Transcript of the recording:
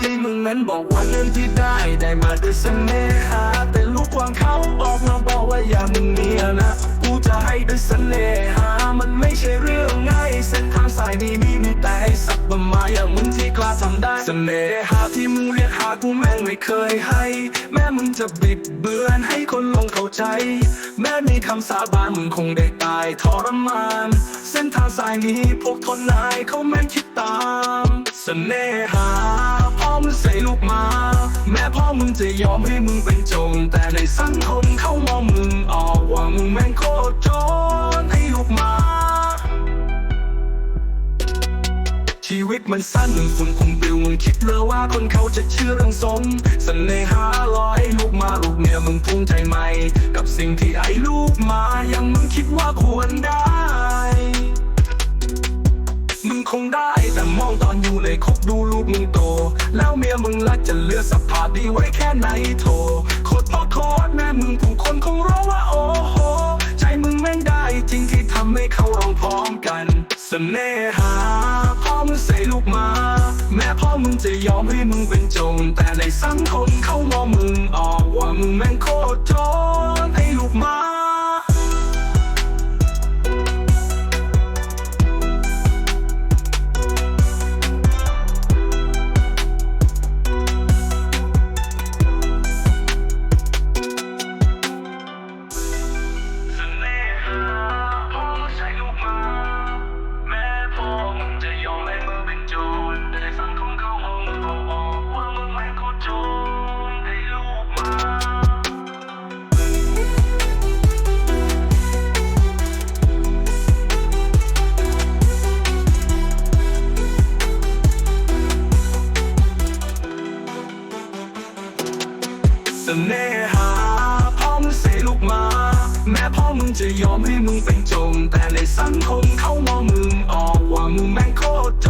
ที่มึงนบอกว่าเงินที่ได้ได้มาด้วยเสน่หาแต่ลูกวางเขาออกมาบอกว่าอย่ามึงเมียนะกูจะให้ด้วยเสน่หามันไม่ใช่เรื่องง่ายเส้นทางสายนี้มีมีแต่ไอ้สักประมาอย่างมึงที่กล้าทำได้เสน่หาที่มึงเรียกหากูแม่งไม่เคยให้ แม้มึงจะบิดเบือนให้คนลงเข้าใจ แม้มีคำสาบานมึงคงได้ตายทรมาน เส้นทางสายนี้พวกทนนายเขาแม่งคิดตามเสน่หา ใส่ลูกมา แม้พ่อมึงจะยอมให้มึงเป็นโจรแต่ในสังคมเขามองมึงออกว่ามึงแม่งโคตรโจรให้ลูกมา ชีวิตมันสั้นฝุ่นคงปลิวมึงคิดเลยว่าคนเขาจะเชื่อเรื่องสมเสน่หาลอยลูกมาลูกเมียมึงภูมิใจไหม กับสิ่งที่ไอ้ลูกมายังมึงคิดว่าควรได้ ยคุกดูลูกมึงโต แล้วเมียมึงรักจะเลือสภาพดีไว้แค่ไหนโถโคตรพ่อโคตรแม่มึงผู้คนคงร้องว่าโอ้โห ใจมึงแม่งได้จริงที่ทำให้เขาร้องพร้อมกันเสน่หาพ่อมึงใส่ลูกมา แม่พ่อมึงจะยอมให้มึงเป็นโจรแต่ในสังคมเขามองมึงออกว่ามึงแม่งโคตรโจร สน่หาพ่อมึงเสลูกมา แม่พ่อมึงจะยอมให้มึงเป็นจง แต่ในสังคมเขามองมึงออกว่ามึงแม่งโคตร